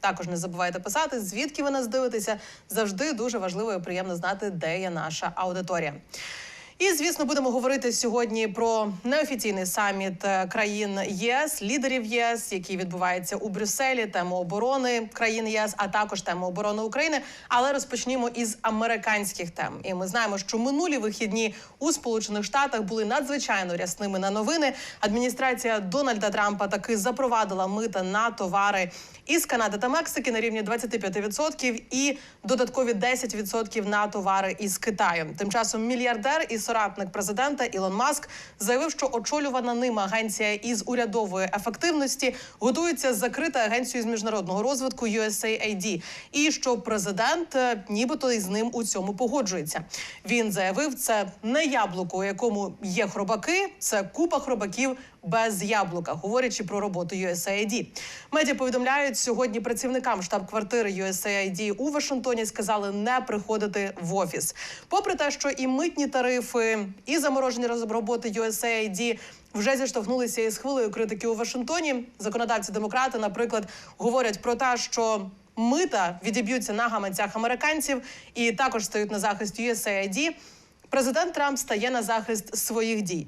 Також не забувайте писати, звідки ви нас дивитеся. Завжди дуже важливо і приємно знати, де є наша аудиторія. І звісно, будемо говорити сьогодні про неофіційний саміт е, країн ЄС, лідерів ЄС, який відбувається у Брюсселі, тему оборони країн єС, а також тему оборони України. Але розпочнімо із американських тем. І ми знаємо, що минулі вихідні у Сполучених Штатах були надзвичайно рясними на новини. Адміністрація Дональда Трампа таки запровадила мита на товари із Канади та Мексики на рівні 25% і додаткові 10% на товари із Китаю. Тим часом мільярдер і соратник президента Ілон Маск заявив, що очолювана ним агенція із урядової ефективності готується закрити агенцію з міжнародного розвитку USAID, і що президент е, нібито із ним у цьому погоджується. Він заявив, це не яблуко, у якому є хробаки, це купа хробаків без яблука, говорячи про роботу USAID. Медіа повідомляють сьогодні працівникам штаб-квартири USAID у Вашингтоні сказали не приходити в офіс. Попри те, що і митні тарифи, і заморожені роботи USAID вже зіштовхнулися із хвилею критики у Вашингтоні. Законодавці демократи, наприклад, говорять про те, що мита відіб'ються на гаманцях американців і також стають на захист USAID. Президент Трамп стає на захист своїх дій.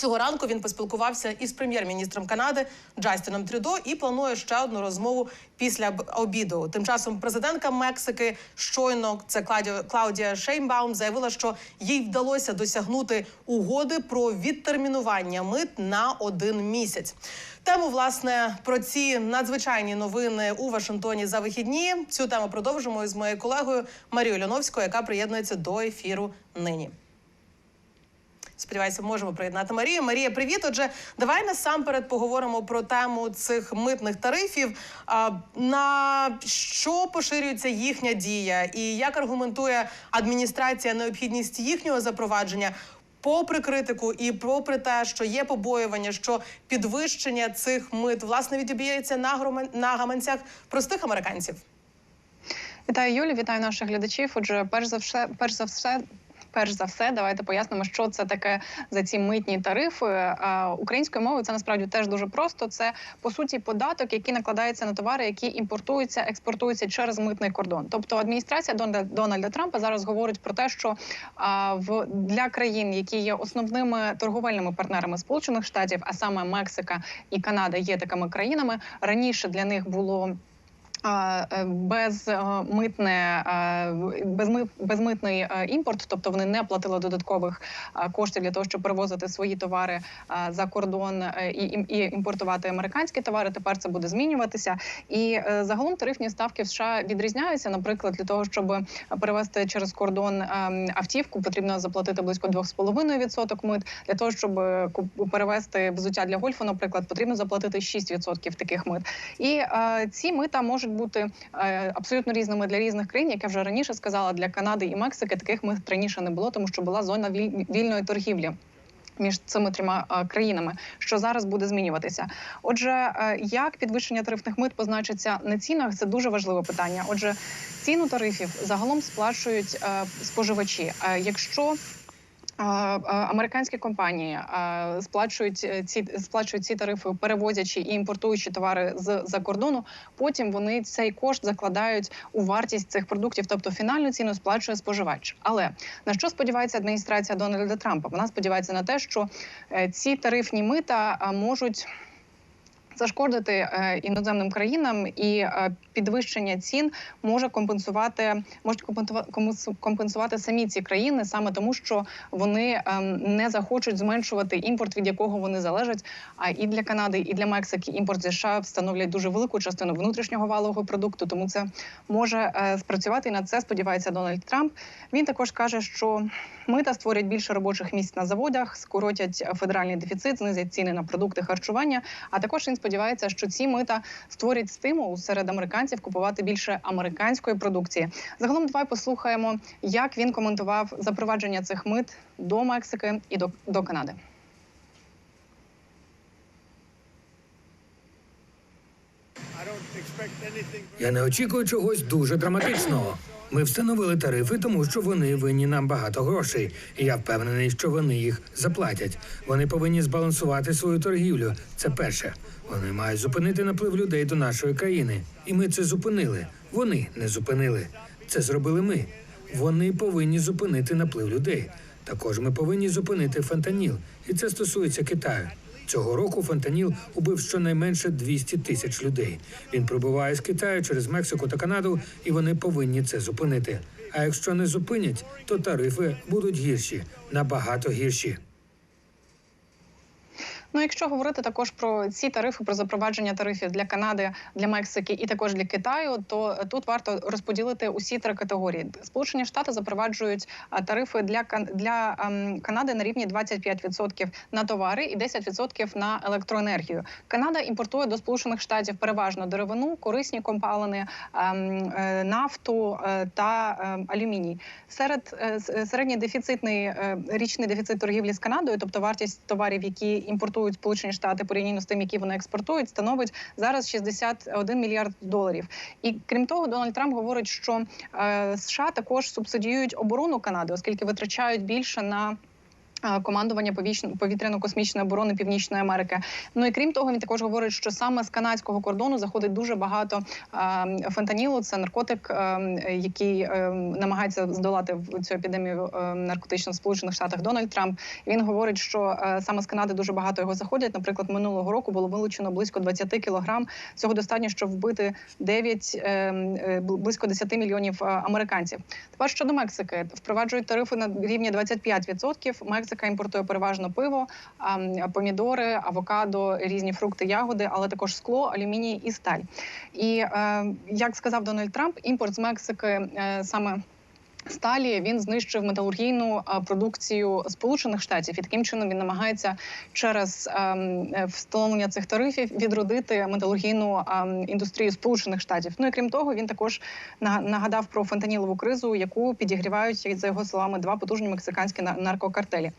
Цього ранку він поспілкувався із прем'єр-міністром Канади Джастіном Трюдо і планує ще одну розмову після обіду. Тим часом президентка Мексики щойно це Клаудія Шейнбаум заявила, що їй вдалося досягнути угоди про відтермінування мит на один місяць. Тему власне про ці надзвичайні новини у Вашингтоні за вихідні. Цю тему продовжимо із моєю колегою Марією Льоновською, яка приєднується до ефіру нині. Сподіваюся, можемо приєднати Марію. Марія, привіт. Отже, давай насамперед поговоримо про тему цих митних тарифів. А, на що поширюється їхня дія, і як аргументує адміністрація необхідність їхнього запровадження? Попри критику і попри те, що є побоювання, що підвищення цих мит власне відіб'ється на грома- на гаманцях простих американців. Вітаю Юлі, вітаю наших глядачів. Отже, перш за все, перш за все. Перш за все, давайте пояснимо, що це таке за ці митні тарифи. Е, Українською мовою це насправді теж дуже просто. Це по суті податок, який накладається на товари, які імпортуються, експортуються через митний кордон. Тобто адміністрація Дональда, Дональда Трампа зараз говорить про те, що в для країн, які є основними торговельними партнерами Сполучених Штатів, а саме Мексика і Канада є такими країнами. Раніше для них було безмитне е, безми, безмитний е, імпорт, тобто вони не платили додаткових е, коштів для того, щоб перевозити свої товари е, за кордон е, і, і імпортувати американські товари. Тепер це буде змінюватися. І е, загалом тарифні ставки в США відрізняються. Наприклад, для того, щоб перевезти через кордон автівку, потрібно заплатити близько 2,5% мит. Для того, щоб е, перевезти взуття для гольфу, наприклад, потрібно заплатити 6% таких мит. І е, ці мита можуть бути е, абсолютно різними для різних країн. Як я вже раніше сказала, для Канади і Мексики таких мит раніше не було, тому що була зона віль- вільної торгівлі. Між цими трьома е, країнами, що зараз буде змінюватися. Отже, е, як підвищення тарифних мит позначиться на цінах, це дуже важливе питання. Отже, ціну тарифів загалом сплачують споживачі. Якщо Американські компанії сплачують е, ці сплачують ці тарифи, перевозячи і імпортуючи товари з за кордону. Потім вони цей кошт закладають у вартість цих продуктів, тобто фінальну ціну сплачує споживач. Але на що сподівається адміністрація Дональда Трампа? Вона сподівається на те, що е, ці тарифні мита можуть. Зашкодити е, іноземним країнам і е, підвищення цін може компенсувати можуть компенсувати самі ці країни, саме тому, що вони ем, не захочуть зменшувати імпорт, від якого вони залежать. А і для Канади, і для Мексики імпорт США становлять дуже велику частину внутрішнього валового продукту. Тому це може е, спрацювати. І на це сподівається Дональд Трамп. Він також каже, що мита створять більше робочих місць на заводах, скоротять федеральний дефіцит, знизять ціни на продукти харчування. А також він сподівається. що ці мита створять стимул серед американців купувати більше американської продукції. Загалом, давай послухаємо, як він коментував запровадження цих мит до Мексики і до, до Канади. Я не очікую чогось дуже драматичного. Ми встановили тарифи, тому що вони винні нам багато грошей. І я впевнений, що вони їх заплатять. Вони повинні збалансувати свою торгівлю. Це перше. Вони мають зупинити наплив людей до нашої країни. І ми це зупинили. Вони не зупинили. Це зробили ми. Вони повинні зупинити наплив людей. Також ми повинні зупинити фентаніл, і це стосується Китаю. Цього року фентаніл убив щонайменше 200 тисяч людей. Він прибуває з Китаю через Мексику та Канаду, і вони повинні це зупинити. А якщо не зупинять, то тарифи будуть гірші, набагато гірші. Ну, якщо говорити також про ці тарифи, про запровадження тарифів для Канади, для Мексики і також для Китаю, то е, тут варто розподілити усі три категорії. Сполучені Штати запроваджують тарифи для для ем, Канади на рівні 25% на товари і 10% на електроенергію. Канада імпортує до Сполучених Штатів переважно деревину, корисні компалини, ем, е, нафту е, та ем, алюміній. Серед середній дефіцитний річний дефіцит торгівлі з Канадою, тобто вартість товарів, які імпортують Сполучені Штати порівняно з тим, які вони експортують, становить зараз 61 мільярд доларів. І крім того, Дональд Трамп говорить, що е, США також субсидіюють оборону Канади, оскільки витрачають більше на. Командування повітряно-космічної оборони Північної Америки. Ну і крім того, він також говорить, що саме з канадського кордону заходить дуже багато фентанілу. Це наркотик, який е, намагається здолати цю епідемію е, наркотичну в Сполучених Штатах Дональд Трамп. Він говорить, що е, саме з Канади дуже багато його заходять. Наприклад, минулого року було вилучено близько 20 кілограм. Цього достатньо, щоб вбити 9, е, е, близько 10 мільйонів американців. Тепер щодо Мексики, впроваджують тарифи на рівні 25%. Мексика імпортує переважно пиво, помідори, авокадо, різні фрукти, ягоди, але також скло, алюміній і сталь. І е, як сказав Дональд Трамп, імпорт з Мексики е, саме. Сталі він знищив металургійну продукцію Сполучених Штатів, і таким чином він намагається через ем, е, встановлення цих тарифів відродити металургійну ем, індустрію Сполучених Штатів. Ну і крім того, він також на- нагадав про фентанілову кризу, яку підігрівають за його словами два потужні мексиканські на- наркокартелі.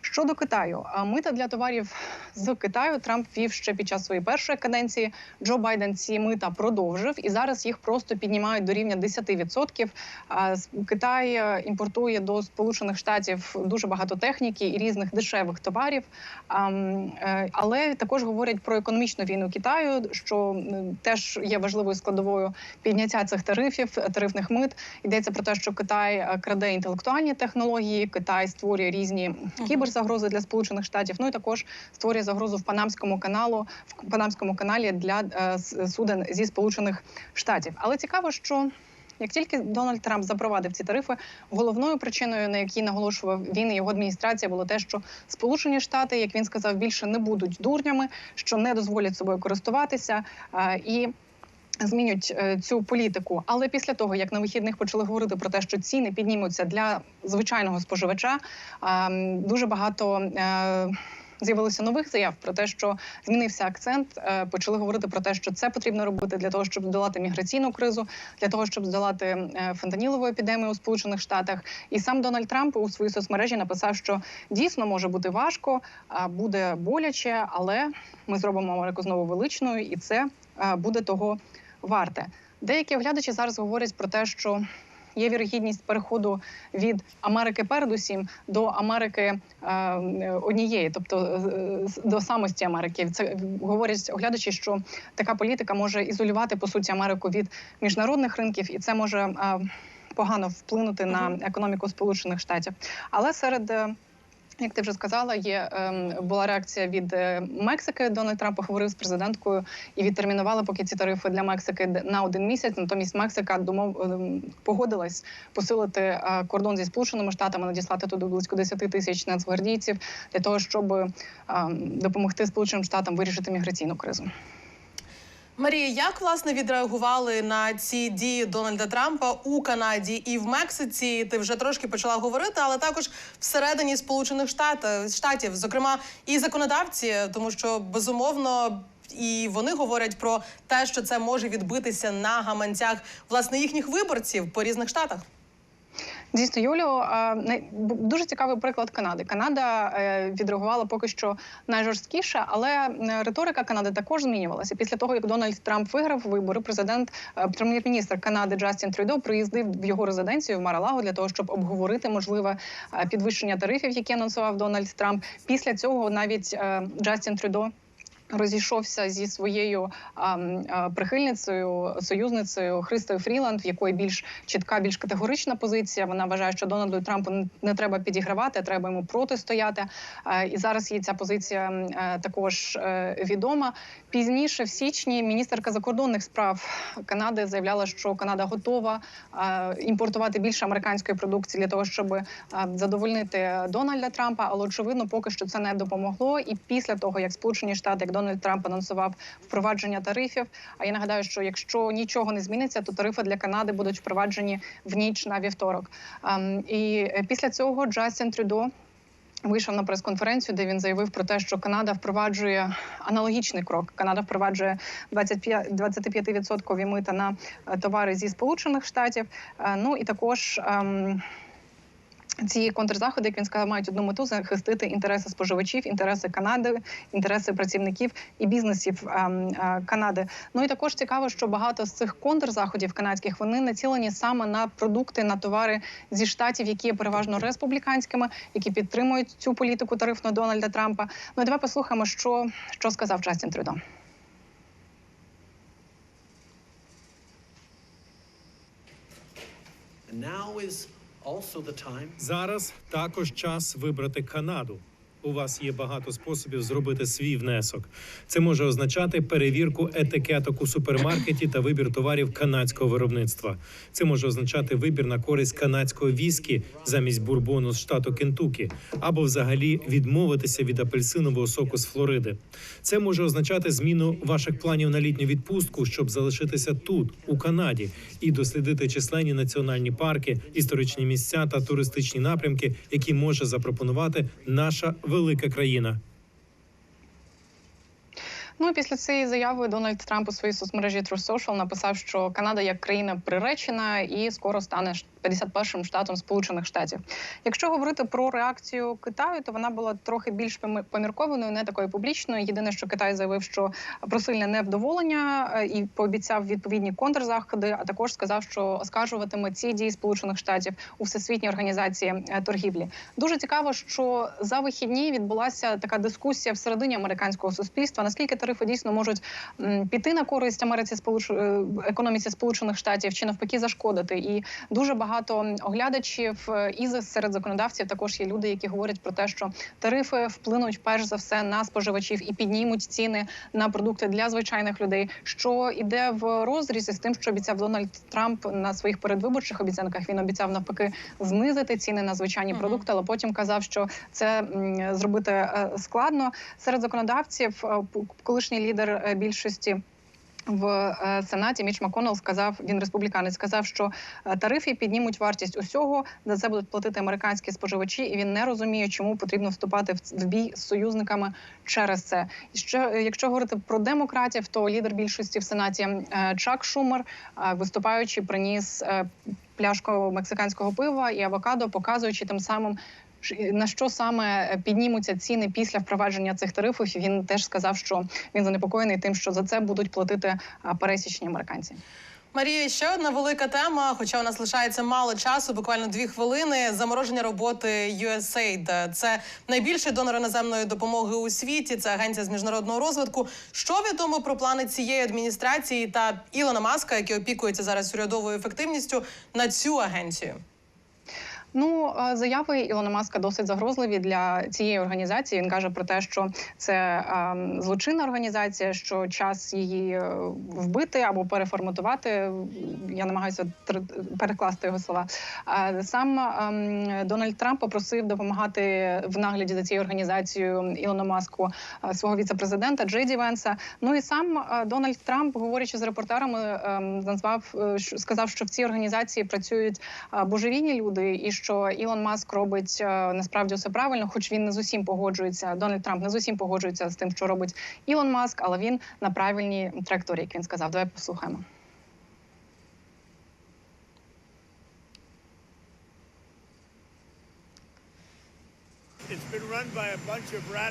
Щодо Китаю, а мита для товарів з Китаю Трамп вів ще під час своєї першої каденції. Джо Байден ці мита продовжив, і зараз їх просто піднімають до рівня 10%. А с- Китай е, імпортує до Сполучених Штатів дуже багато техніки і різних дешевих товарів. Е, Але також говорять про економічну війну Китаю, що теж є важливою складовою підняття цих тарифів, тарифних мит. Йдеться про те, що Китай е, краде інтелектуальні технології, Китай створює різні кіберзагрози для Сполучених Штатів. Ну і також створює загрозу в Панамському каналу, в Панамському каналі для е, суден зі Сполучених Штатів. Але цікаво, що як тільки Дональд Трамп запровадив ці тарифи, головною причиною, на якій наголошував він і його адміністрація, було те, що Сполучені Штати, як він сказав, більше не будуть дурнями, що не дозволять собою користуватися е, і. Змінюють е, цю політику, але після того як на вихідних почали говорити про те, що ціни піднімуться для звичайного споживача, е, дуже багато е, з'явилося нових заяв про те, що змінився акцент. е, Почали говорити про те, що це потрібно робити для того, щоб здолати міграційну кризу, для того, щоб здолати фентанілову епідемію у Сполучених Штатах. І сам Дональд Трамп у своїй соцмережі написав, що дійсно може бути важко, буде боляче, але ми зробимо Америку знову величною, і це буде того варте. Деякі оглядачі зараз говорять про те, що є вірогідність переходу від Америки передусім до Америки е, однієї, тобто е, до самості Америки. Це говорять оглядачі, що така політика може ізолювати по суті Америку від міжнародних ринків, і це може е, погано вплинути на економіку Сполучених Штатів. Але серед е, як ти вже сказала, є ем, була реакція від е, Мексики. Дональд Трамп поговорив з президенткою і відтермінували поки ці тарифи для Мексики на один місяць. Натомість Мексика домов ем, погодилась посилити е, кордон зі сполученими штатами, надіслати туди близько 10 тисяч нацгвардійців для того, щоб ем, допомогти Сполученим Штатам вирішити міграційну кризу. Марія, як власне відреагували на ці дії Дональда Трампа у Канаді і в Мексиці? Ти вже трошки почала говорити, але також всередині Сполучених Штатів, штатів, зокрема і законодавці, тому що безумовно і вони говорять про те, що це може відбитися на гаманцях власне їхніх виборців по різних штатах. Дійсно, Юлю, е, дуже цікавий приклад Канади. Канада е, відреагувала поки що найжорсткіше, але риторика Канади також змінювалася. Після того, як Дональд Трамп виграв вибори, президент, е, прем'єр-міністр Канади Джастін Трюдо приїздив в його резиденцію в Маралаго для того, щоб обговорити можливе е, підвищення тарифів, які анонсував Дональд Трамп. Після цього навіть Джастін Трюдо. Розійшовся зі своєю прихильницею, союзницею Христою Фріланд, в якої більш чітка, більш категорична позиція. Вона вважає, що Дональду Трампу не- треба підігравати, треба йому протистояти. І зараз їй ця позиція е, також е, відома. Пізніше, в січні, міністерка закордонних справ Канади заявляла, що Канада готова е, імпортувати більше американської продукції для того, щоб е, задовольнити Дональда Трампа. Але очевидно, поки що це не допомогло. І після того, як Сполучені Штати, як Дональд Трамп анонсував впровадження тарифів. А я нагадаю, що якщо нічого не зміниться, то тарифи для Канади будуть впроваджені в ніч на вівторок. Ем, І е, після цього Джастін Трюдо. Вийшов на прес-конференцію, де він заявив про те, що Канада впроваджує аналогічний крок. Канада впроваджує 25 25% мита на е, товари зі Сполучених Штатів. Е, Ну і також. ем, ці контрзаходи, як він сказав, мають одну мету захистити інтереси споживачів, інтереси Канади, інтереси працівників і бізнесів ем, е, Канади. Ну і також цікаво, що багато з цих контрзаходів канадських вони націлені саме на продукти, на товари зі штатів, які є переважно республіканськими, які підтримують цю політику тарифну Дональда Трампа. Ну і давай послухаємо, що, що сказав Джастін Трюдо. Now is Зараз також час вибрати Канаду. У вас є багато способів зробити свій внесок. Це може означати перевірку етикеток у супермаркеті та вибір товарів канадського виробництва. Це може означати вибір на користь канадського віскі замість бурбону з штату Кентукі, або взагалі відмовитися від апельсинового соку з Флориди. Це може означати зміну ваших планів на літню відпустку, щоб залишитися тут, у Канаді, і дослідити численні національні парки, історичні місця та туристичні напрямки, які може запропонувати наша велика країна. Ну після цієї заяви Дональд Трамп у своїй соцмережі True Social написав, що Канада як країна приречена і скоро стане 51-м штатом Сполучених Штатів. Якщо говорити про реакцію Китаю, то вона була трохи більш помі- поміркованою, не такою публічною. Єдине, що Китай заявив, що про сильне невдоволення е, і пообіцяв відповідні контрзаходи, а також сказав, що оскаржуватиме ці дії Сполучених Штатів у всесвітній організації е, торгівлі. Дуже цікаво, що за вихідні відбулася така дискусія всередині американського суспільства. Наскільки тарифи дійсно можуть піти на користь Америці сполуч... е, економіці Сполучених Штатів чи навпаки зашкодити? І дуже багато оглядачів е, і серед законодавців також є люди, які говорять про те, що тарифи вплинуть перш за все на споживачів і піднімуть ціни на продукти для звичайних людей, що іде в розрізі з тим, що обіцяв Дональд Трамп на своїх передвиборчих обіцянках. Він обіцяв навпаки знизити ціни на звичайні продукти, але потім казав, що це зробити е, складно серед законодавців. е, Колишній лідер більшості. В е, сенаті Міч Маконел сказав, він республіканець, сказав, що е, тарифи піднімуть вартість усього. За це будуть платити американські споживачі, і він не розуміє, чому потрібно вступати в бій з союзниками через це. І що е, якщо говорити про демократів, то лідер більшості в сенаті Чак Шумер, виступаючи, приніс пляшку мексиканського пива і авокадо, показуючи тим самим. На що саме піднімуться ціни після впровадження цих тарифів? Він теж сказав, що він занепокоєний тим, що за це будуть платити пересічні американці. Марія, ще одна велика тема. Хоча у нас лишається мало часу, буквально дві хвилини. Замороження роботи USAID. Це найбільший донор іноземної допомоги у світі. Це агенція з міжнародного розвитку. Що відомо про плани цієї адміністрації та Ілона Маска, який опікується зараз урядовою ефективністю на цю агенцію? Ну е, заяви Ілона Маска досить загрозливі для цієї організації. Він каже про те, що це е, злочинна організація, що час її е, вбити або переформатувати. Я намагаюся перекласти його слова. Е, Сам ем, Дональд Трамп попросив допомагати в нагляді за цією організацією Ілона Маску свого віцепрезидента Джейді Венса. Ну і сам Дональд Трамп, говорячи з репортерами, ем, назвав сказав, що в цій організації працюють божевільні люди, і що Ілон Маск робить е, насправді все правильно, хоч він не з усім погоджується. Дональд Трамп не з усім погоджується з тим, що робить Ілон Маск, але він на правильній траєкторії, як він сказав. Давай послухаємо.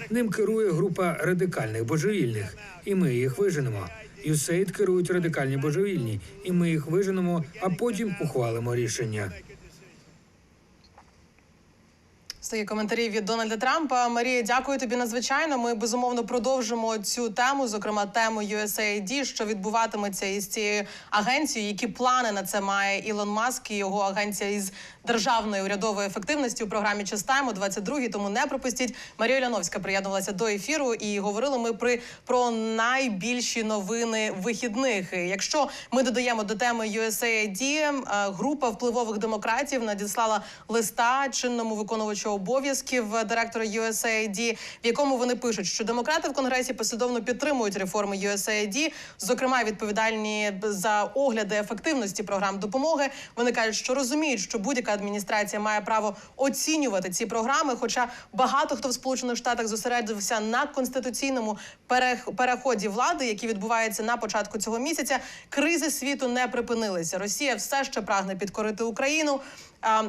Ним керує група радикальних божевільних, і ми їх виженемо. USAID керують радикальні божевільні, і ми їх виженемо, а потім ухвалимо рішення. З такі коментарі від Дональда Трампа. Марія, дякую тобі надзвичайно. Ми безумовно продовжимо цю тему, зокрема тему USAID, що відбуватиметься із цією агенцією. Які плани на це має Ілон Маск і його агенція із державної урядової ефективності у програмі Частаймо 22 Тому не пропустіть. Марія Ляновська приєднувалася до ефіру, і говорили ми при про найбільші новини вихідних. Якщо ми додаємо до теми USAID, е, група впливових демократів надіслала листа чинному виконувачу обов'язків директора USAID, в якому вони пишуть, що демократи в конгресі послідовно підтримують реформи USAID, зокрема відповідальні за огляди ефективності програм допомоги. Вони кажуть, що розуміють, що будь-яка адміністрація має право оцінювати ці програми. Хоча багато хто в Сполучених Штатах зосередився на конституційному перех- переході влади, який відбувається на початку цього місяця. Кризи світу не припинилися. Росія все ще прагне підкорити Україну.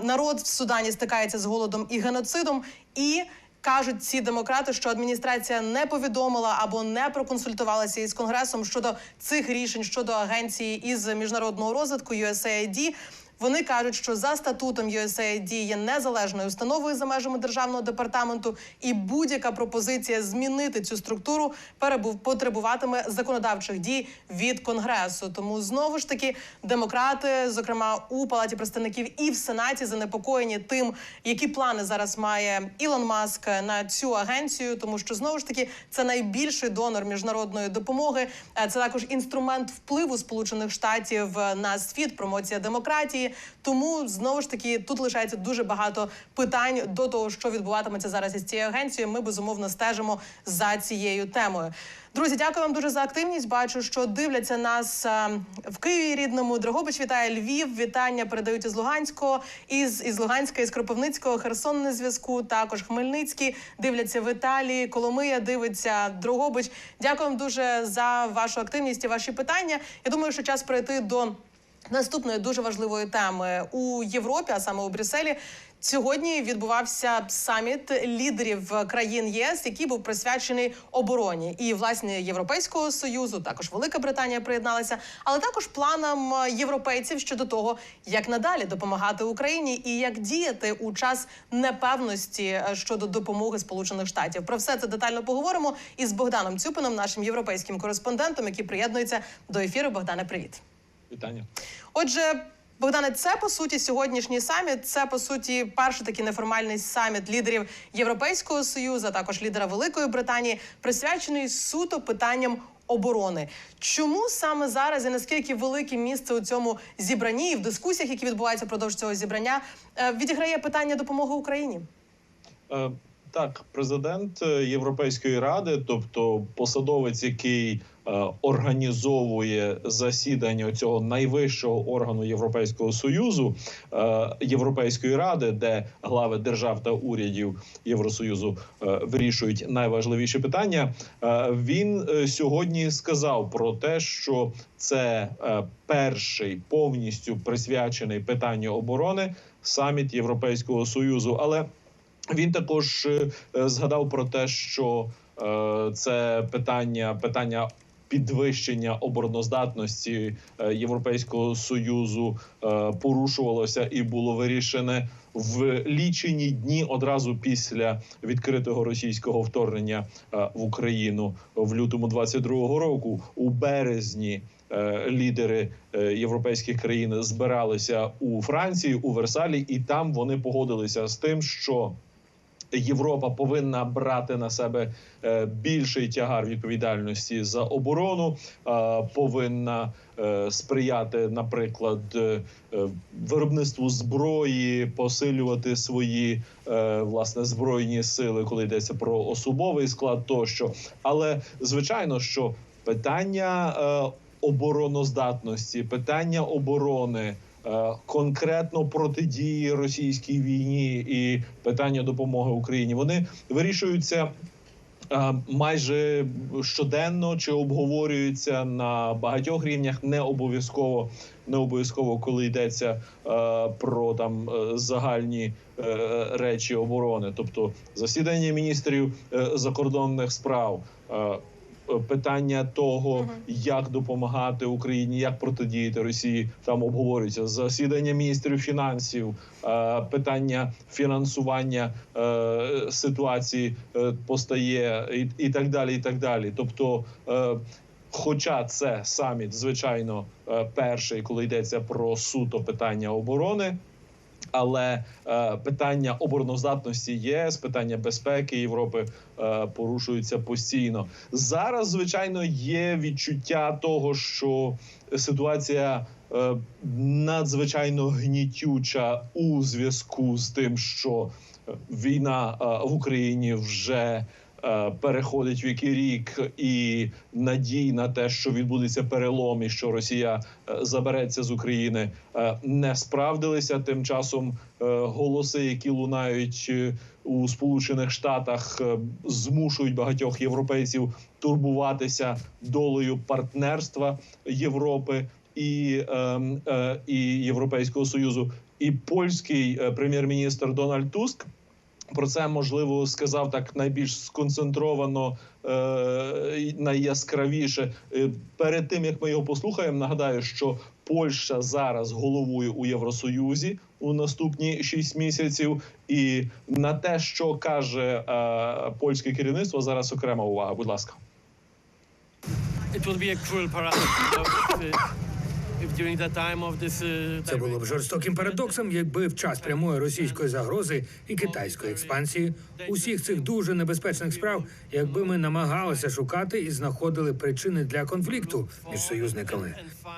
Народ в Судані стикається з голодом і геноцидом і. Кажуть ці демократи, що адміністрація не повідомила або не проконсультувалася із конгресом щодо цих рішень щодо агенції із міжнародного розвитку USAID. Вони кажуть, що за статутом USAID є незалежною установою за межами державного департаменту, і будь-яка пропозиція змінити цю структуру перебув потребуватиме законодавчих дій від конгресу. Тому знову ж таки демократи, зокрема у палаті представників і в сенаті, занепокоєні тим, які плани зараз має Ілон Маск на цю агенцію, тому що знову ж таки це найбільший донор міжнародної допомоги. Е, Це також інструмент впливу Сполучених Штатів на світ, промоція демократії. Тому знову ж таки тут лишається дуже багато питань до того, що відбуватиметься зараз із цією агенцією. Ми безумовно стежимо за цією темою. Друзі, дякую вам дуже за активність. Бачу, що дивляться нас е, в Києві рідному. Дрогобич вітає Львів. Вітання передають із Луганського, із, із Луганська, із Кропивницького, Херсон на зв'язку. Також Хмельницький дивляться в Італії. Коломия дивиться Дрогобич. Дякую вам дуже за вашу активність і ваші питання. Я думаю, що час перейти до наступної дуже важливої теми у Європі, а саме у Брюсселі. Сьогодні відбувався саміт лідерів країн ЄС, який був присвячений обороні і власне Європейського союзу. Також Велика Британія приєдналася, але також планам європейців щодо того, як надалі допомагати Україні і як діяти у час непевності щодо допомоги Сполучених Штатів. Про все це детально поговоримо із Богданом Цюпином, нашим європейським кореспондентом, який приєднується до ефіру. Богдане, привіт. Вітання. Отже, Богдане, це по суті сьогоднішній саміт. Це по суті перший такий неформальний саміт лідерів Європейського союзу, а також лідера Великої Британії, присвячений суто питанням оборони. Чому саме зараз і наскільки велике місце у цьому зібранні і в дискусіях, які відбуваються впродовж цього зібрання, е, відіграє питання допомоги Україні? Так, президент е, Європейської ради, тобто посадовець, який е, організовує засідання цього найвищого органу Європейського союзу, е, Європейської ради, де глави держав та урядів Євросоюзу вирішують найважливіші питання. Він сьогодні сказав про те, що це перший повністю присвячений питанню оборони саміт Європейського союзу, але він також е, е, згадав про те, що е, це питання питання. Підвищення обороноздатності Європейського союзу порушувалося і було вирішене в лічені дні одразу після відкритого російського вторгнення в Україну в лютому 22-го року. У березні лідери європейських країн збиралися у Франції у Версалі, і там вони погодилися з тим, що Європа повинна брати на себе е, більший тягар відповідальності за оборону, е, повинна е, сприяти, наприклад, виробництву зброї, посилювати свої власне збройні сили, коли йдеться про особовий склад, тощо. Але звичайно, що питання обороноздатності, питання оборони. Е, конкретно протидії російській війні і питання допомоги Україні, вони вирішуються. е, Майже щоденно чи обговорюються на багатьох рівнях, не обов'язково, не обов'язково, коли йдеться е, про там е, загальні е, речі оборони, тобто засідання міністрів е, закордонних справ, е, питання того, як допомагати Україні, як протидіяти Росії, там обговорюється засідання міністрів фінансів, е, питання фінансування е, ситуації е, постає і, так далі. І так далі. Тобто. Е, Хоча це саміт, звичайно, е, перший, коли йдеться про суто питання оборони, але е, питання обороноздатності ЄС, питання безпеки Європи е, порушуються постійно. Зараз, звичайно, є відчуття того, що ситуація е, надзвичайно гнітюча у зв'язку з тим, що е, війна е, в Україні вже. Е, Переходить в який рік і надій на те, що відбудеться перелом, і що Росія е, забереться з України, е, не справдилися. Тим часом голоси, які лунають у Сполучених Штатах, змушують багатьох європейців турбуватися долею партнерства Європи і, ем, і Європейського союзу. І польський прем'єр-міністр Дональд Туск про це можливо сказав так найбільш сконцентровано, е, найяскравіше. Е, Перед тим як ми його послухаємо, нагадаю, що Польща зараз головує у Євросоюзі у наступні шість місяців, і на те, що каже е, польське керівництво, зараз окрема увага. Будь ласка. It will be a cruel Це було б жорстоким парадоксом, якби в час прямої російської загрози і китайської експансії усіх цих дуже небезпечних справ, якби ми намагалися шукати і знаходили причини для конфлікту між союзниками.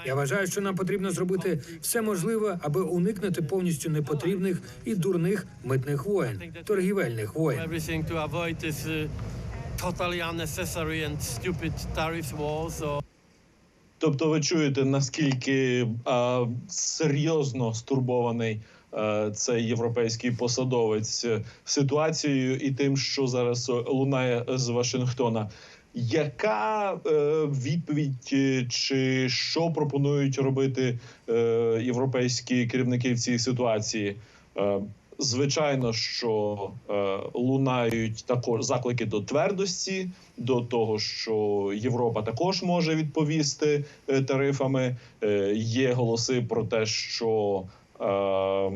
Я вважаю, що нам потрібно зробити все можливе, аби уникнути повністю непотрібних і дурних митних воєн, торгівельних воєн. uh, totally unnecessary and stupid tariff wars or Тобто, ви чуєте, наскільки а, серйозно стурбований цей європейський посадовець ситуацією і тим, що зараз лунає з Вашингтона. Яка е, відповідь е, чи що пропонують робити е, європейські керівники в цій ситуації? Е, Звичайно, що е, лунають також заклики до твердості, до того, що Європа також може відповісти е, тарифами. Е, є голоси про те, що е,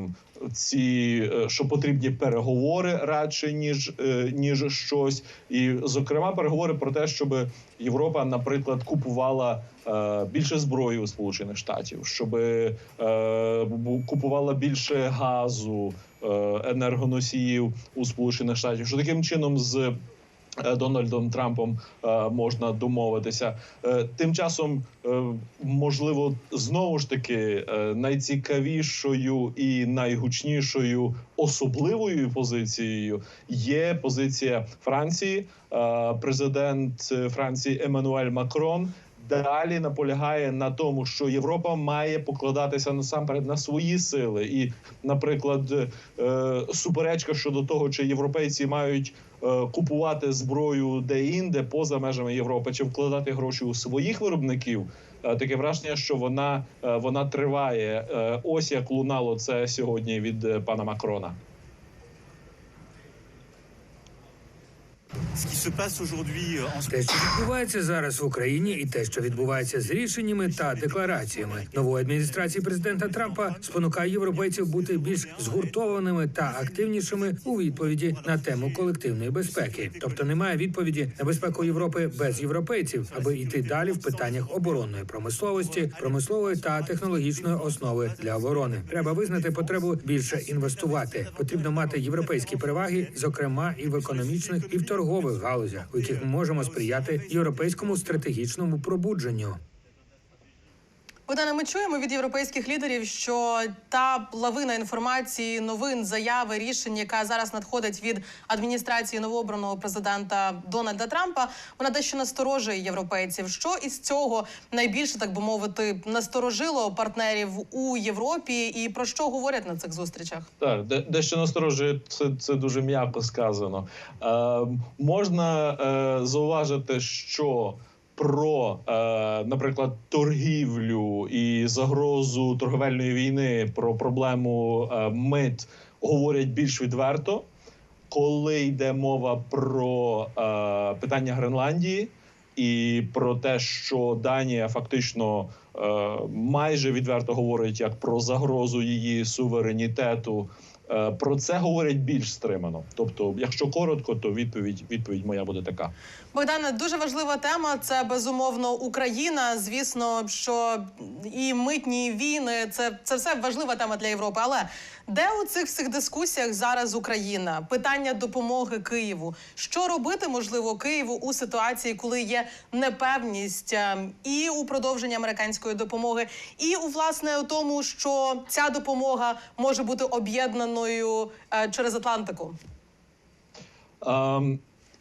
ці що потрібні переговори радше ніж, е, ніж щось, і зокрема переговори про те, щоб Європа, наприклад, купувала е, більше зброї у Сполучених Штатів, щоб е, купувала більше газу, енергоносіїв у Сполучених Штатів, що таким чином з е, Дональдом Трампом е, можна домовитися. Е, Тим часом, е, можливо, знову ж таки е, найцікавішою і найгучнішою особливою позицією є позиція Франції. Е, Президент е, Франції Еммануель Макрон. Далі наполягає на тому, що Європа має покладатися насамперед на свої сили, і, наприклад, е, суперечка щодо того, чи європейці мають е, купувати зброю де-інде поза межами Європи, чи вкладати гроші у своїх виробників. е, Таке враження, що вона, вона триває. Ось як лунало це сьогодні від пана Макрона. Ce Те, що відбувається зараз в Україні, і те, що відбувається з рішеннями та деклараціями нової адміністрації президента Трампа, спонукає європейців бути більш згуртованими та активнішими у відповіді на тему колективної безпеки. Тобто немає відповіді на безпеку Європи без європейців, аби йти далі в питаннях оборонної промисловості, промислової та технологічної основи для оборони. Треба визнати потребу більше інвестувати. Потрібно мати європейські переваги, зокрема і в економічних, і в торгових галузях, у яких ми можемо сприяти європейському стратегічному пробудженню. Богдане, ми чуємо від європейських лідерів, що та лавина інформації, новин, заяви, рішень, яка зараз надходить від адміністрації новообраного президента Дональда Трампа, вона дещо насторожує європейців. Що із цього найбільше, так би мовити, насторожило партнерів у Європі, і про що говорять на цих зустрічах? Так, дещо насторожує, це, це дуже м'яко сказано. Е, можна е, зауважити, що про, е, наприклад, торгівлю і загрозу торговельної війни, про проблему е, мит говорять більш відверто, коли йде мова про е, питання Гренландії. І про те, що Данія фактично е, майже відверто говорить як про загрозу її суверенітету. Е, про це говорять більш стримано. Тобто, якщо коротко, то відповідь відповідь моя буде така. Богдане, дуже важлива тема. Це безумовно Україна. Звісно, що і митні війни це, це все важлива тема для Європи. Але де у цих всіх дискусіях зараз Україна? Питання допомоги Києву. Що робити можливо Києву у ситуації, коли є непевність е, і у продовженні американської допомоги, і у власне у тому, що ця допомога може бути об'єднаною е, через Атлантику? Ем,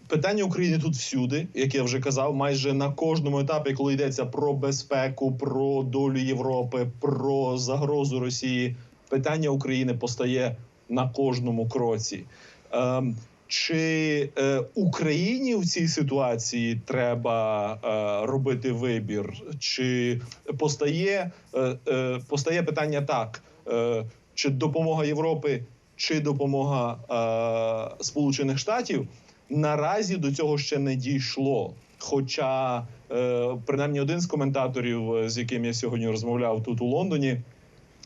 питання України тут всюди, як я вже казав, майже на кожному етапі, коли йдеться про безпеку, про долю Європи, про загрозу Росії, питання України постає на кожному кроці. Ем, чи е, Україні в цій ситуації треба е, робити вибір? Чи постає, постає питання так: чи допомога Європи, чи допомога е, Сполучених Штатів? Наразі до цього ще не дійшло. Хоча, е, принаймні, один з коментаторів, е, з яким я сьогодні розмовляв тут у Лондоні,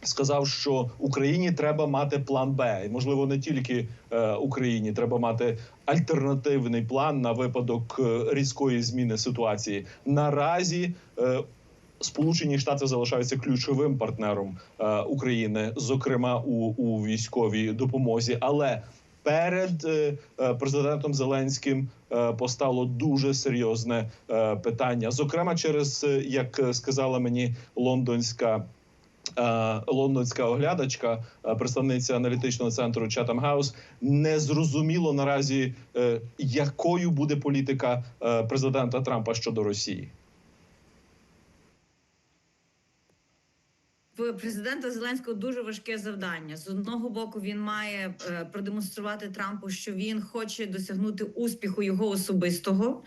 сказав, що Україні треба мати план Б, і можливо не тільки е, Україні, треба мати альтернативний план на випадок е, різкої зміни ситуації. Наразі е, Сполучені Штати залишаються ключовим партнером е, України, зокрема у, у військовій допомозі, але Перед е, е, президентом Зеленським е, постало дуже серйозне питання, зокрема через як сказала мені лондонська лондонська оглядачка, представниця аналітичного центру Chatham House, не зрозуміло наразі, якою буде політика президента Трампа щодо Росії. Президента Зеленського дуже важке завдання. З одного боку, він має е, продемонструвати Трампу, що він хоче досягнути успіху його особистого.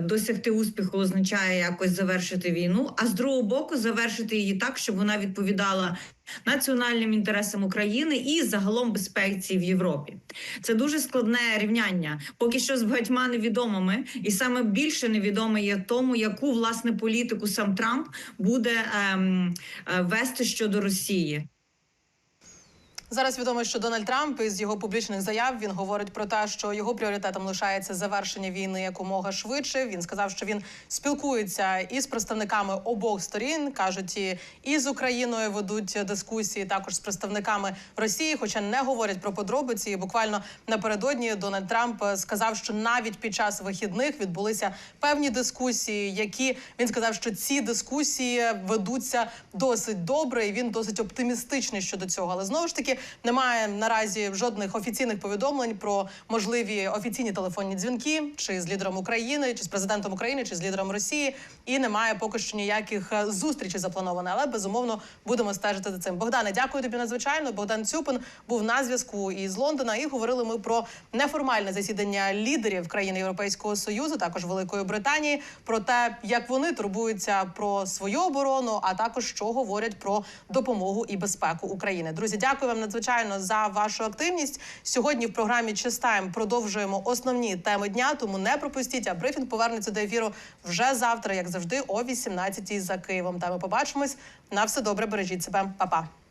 Досягти успіху означає якось завершити війну. А з другого боку, завершити її так, щоб вона відповідала національним інтересам України і загалом безпеці в Європі. Це дуже складне рівняння. Поки що з багатьма невідомими, і саме більше невідоме є тому, яку власне політику сам Трамп буде ем, е, вести щодо Росії. Зараз відомо, що Дональд Трамп із його публічних заяв він говорить про те, що його пріоритетом лишається завершення війни якомога швидше. Він сказав, що він спілкується із представниками обох сторін. кажуть, і, з Україною ведуть дискусії також з представниками Росії, хоча не говорять про подробиці. І буквально напередодні Дональд Трамп сказав, що навіть під час вихідних відбулися певні дискусії, які він сказав, що ці дискусії ведуться досить добре, і він досить оптимістичний щодо цього. Але знову ж таки немає наразі жодних офіційних повідомлень про можливі офіційні телефонні дзвінки, чи з лідером України, чи з президентом України, чи з лідером Росії. І немає поки що ніяких е, зустрічей заплановано. Але безумовно будемо стежити за цим. Богдане, дякую тобі надзвичайно. Богдан Цюпин був на зв'язку із Лондона, і говорили ми про неформальне засідання лідерів країн Європейського союзу, також Великої Британії, про те, як вони турбуються про свою оборону, а також що говорять про допомогу і безпеку України. Друзі, дякую вам надзвичайно за вашу активність. Сьогодні в програмі Чистайм продовжуємо основні теми дня. Тому не пропустіть. А брифінг повернеться до ефіру вже завтра, як завжди, о 18 за Києвом. Та ми побачимось. На все добре, бережіть себе, Па-па.